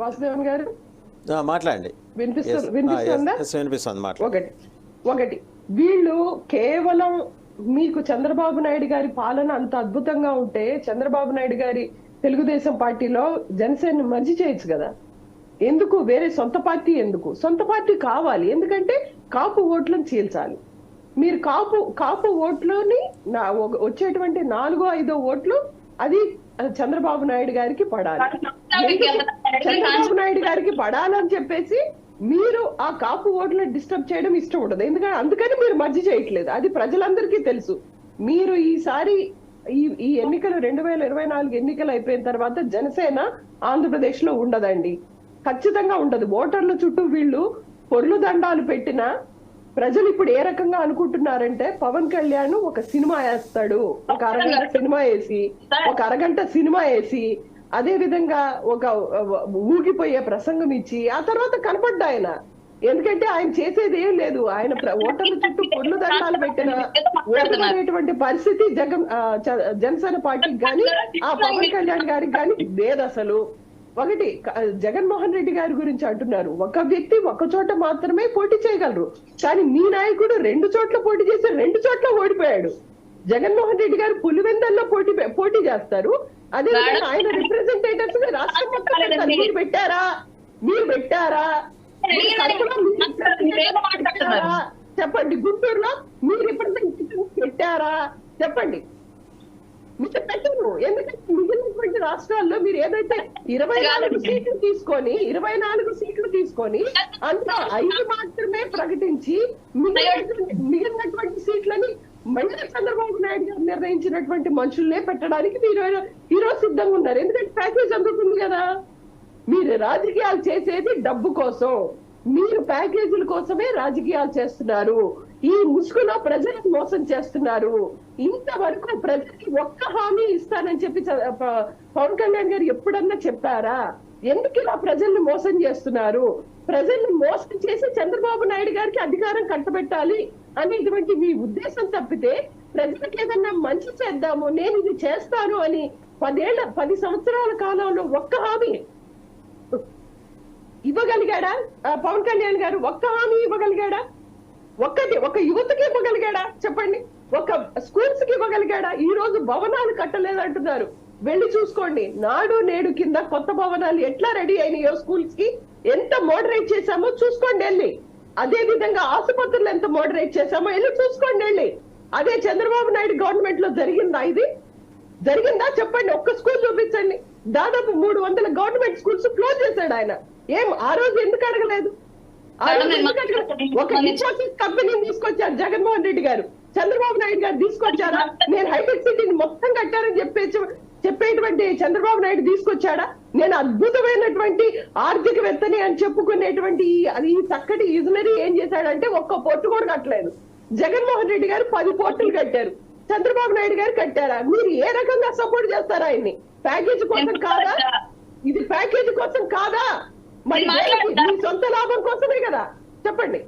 వాసుదేవన్ గారు? ఆ, మాట్లాడండి. వినిపిస్తుంది? ఒకటి ఒకటి. వీళ్ళు కేవలం మీకు చంద్రబాబు నాయుడు గారి పాలన అంత అద్భుతంగా ఉంటే చంద్రబాబు నాయుడు గారి తెలుగుదేశం పార్టీలో జనసేన మర్జీ చేయొచ్చు కదా. ఎందుకు? వేరే సొంత పార్టీ ఎందుకు? సొంత పార్టీ కావాలి. ఎందుకంటే కాపు ఓట్లను చీల్చాలి. మీరు కాపు కాపు ఓట్లని వచ్చేటువంటి నాలుగో ఐదో ఓట్లు అది చంద్రబాబు నాయుడు గారికి పడాలి. చంద్రబాబు నాయుడు గారికి పడాలని చెప్పేసి మీరు ఆ కాపు ఓట్లను డిస్టర్బ్ చేయడం ఇష్టం ఉండదు. ఎందుకంటే అందుకని మీరు మర్జీ చేయట్లేదు. అది ప్రజలందరికీ తెలుసు. మీరు ఈసారి ఈ ఈ ఎన్నికలు రెండు వేల ఇరవై నాలుగు ఎన్నికలు అయిపోయిన తర్వాత జనసేన ఆంధ్రప్రదేశ్లో ఉండదండి. ఖచ్చితంగా ఉండదు. ఓటర్ల చుట్టూ వీళ్ళు పొర్లు దండాలు పెట్టినా ప్రజలు ఇప్పుడు ఏ రకంగా అనుకుంటున్నారంటే పవన్ కళ్యాణ్ ఒక సినిమా వేస్తాడు. ఒక అరగంట సినిమా వేసి ఒక అరగంట సినిమా వేసి అదే విధంగా ఒక ఊగిపోయే ప్రసంగం ఇచ్చి ఆ తర్వాత కనపడ్డా ఆయన. ఎందుకంటే ఆయన చేసేది ఏం లేదు. ఆయన ఓటర్ల చుట్టూ పొర్లు దండాలు పెట్టిన ఓటమనేటువంటి పరిస్థితి జగన్ జనసేన పార్టీకి గాని ఆ పవన్ కళ్యాణ్ గారికి గాని లేదు అసలు. ఒకటి జగన్మోహన్ రెడ్డి గారి గురించి అంటున్నారు. ఒక వ్యక్తి ఒక చోట మాత్రమే పోటీ చేయగలరు. కానీ మీ నాయకుడు రెండు చోట్ల పోటీ చేసి రెండు చోట్ల ఓడిపోయాడు. జగన్మోహన్ రెడ్డి గారు పులివెందల్లో పోటీ పోటీ చేస్తారు. అదే ఆయన రిప్రజెంటేటివ్స్ రాష్ట్రం. మీరు పెట్టారా? మీరు పెట్టారా? మీరు? చెప్పండి గుంటూరులో మీ రిప్రజెంటేటివ్స్ పెట్టారా? చెప్పండి. మీరు పెట్టరు. ఎందుకంటే మిగిలినటువంటి రాష్ట్రాల్లో మీరు ఏదైతే ఇరవై నాలుగు సీట్లు తీసుకొని ఇరవై నాలుగు సీట్లు తీసుకొని అందులో ఐదు మాత్రమే ప్రకటించి మిగిలినటువంటి సీట్లని మళ్ళీ చంద్రబాబు నాయుడు గారు నిర్ణయించినటువంటి మనుషుల్నే పెట్టడానికి మీరు ఈరోజు సిద్ధంగా ఉన్నారు. ఎందుకంటే ప్యాకేజ్ అందుతుంది కదా. మీరు రాజకీయాలు చేసేది డబ్బు కోసం. మీరు ప్యాకేజీల కోసమే రాజకీయాలు చేస్తున్నారు. ఈ ముసుగులో ప్రజలకు మోసం చేస్తున్నారు. ఇంతవరకు ప్రజలకి ఒక్క హామీ ఇస్తానని చెప్పి చ- పవన్ కళ్యాణ్ గారు ఎప్పుడన్నా చెప్పారా? ఎందుకు ఇలా ప్రజల్ని మోసం చేస్తున్నారు? ప్రజల్ని మోసం చేసి చంద్రబాబు నాయుడు గారికి అధికారం కట్టబెట్టాలి. అనేటువంటి మీ ఉద్దేశం తప్పితే ప్రజలకు ఏదన్నా మంచి చేద్దాము నేను ఇది చేస్తాను అని పదేళ్ళ పది సంవత్సరాల కాలంలో ఒక్క హామీ ఇవ్వగలిగాడా? పవన్ కళ్యాణ్ గారు ఒక్క హామీ ఇవ్వగలిగాడా? ఒక్కటి ఒక యువతకి ఇవ్వగలిగాడా? చెప్పండి. ఒక స్కూల్స్కి ఇవ్వగలిగాడా? ఈ రోజు భవనాలు కట్టలేదంటున్నారు. వెళ్ళి చూసుకోండి. నాడు నేడు కింద కొత్త భవనాలు ఎట్లా రెడీ అయినాయో స్కూల్స్కి ఎంత మోడరేట్ చేశామో చూసుకోండి వెళ్ళి. అదే విధంగా ఆసుపత్రులు ఎంత మోడరేట్ చేశామో వెళ్ళి చూసుకోండి వెళ్ళి. అదే చంద్రబాబు నాయుడు గవర్నమెంట్లో జరిగిందా ఇది? జరిగిందా? చెప్పండి ఒక్క స్కూల్ చూపించండి. దాదాపు మూడు వందల గవర్నమెంట్ స్కూల్స్ క్లోజ్ చేశాడు ఆయన. ఏం ఆ రోజు ఎందుకు అడగలేదు? ఒక ఇన్ఫోసిస్ కంపెనీని తీసుకొచ్చారు జగన్మోహన్ రెడ్డి గారు. చంద్రబాబు నాయుడు గారు తీసుకొచ్చారా? నేను హైటెక్ సిటీని మొత్తం కట్టారని చెప్పేసి చెప్పేటువంటి చంద్రబాబు నాయుడు తీసుకొచ్చాడా? నేను అద్భుతమైనటువంటి ఆర్థికవేత్తని అని చెప్పుకునేటువంటి ఈ- అది చక్కటి విజనరీ ఏం చేశాడంటే ఒక్క పొట్టు కూడా కట్టలేదు. జగన్మోహన్ రెడ్డి గారు పది పోర్టులు కట్టారు. చంద్రబాబు నాయుడు గారు కట్టారా? మీరు ఏ రకంగా సపోర్ట్ చేస్తారా ఆయన్ని? ప్యాకేజ్ కోసం కాదా? ఇది ప్యాకేజ్ కోసం కాదా? మరి. మీ సొంత లాభం కోసమే కదా? చెప్పండి.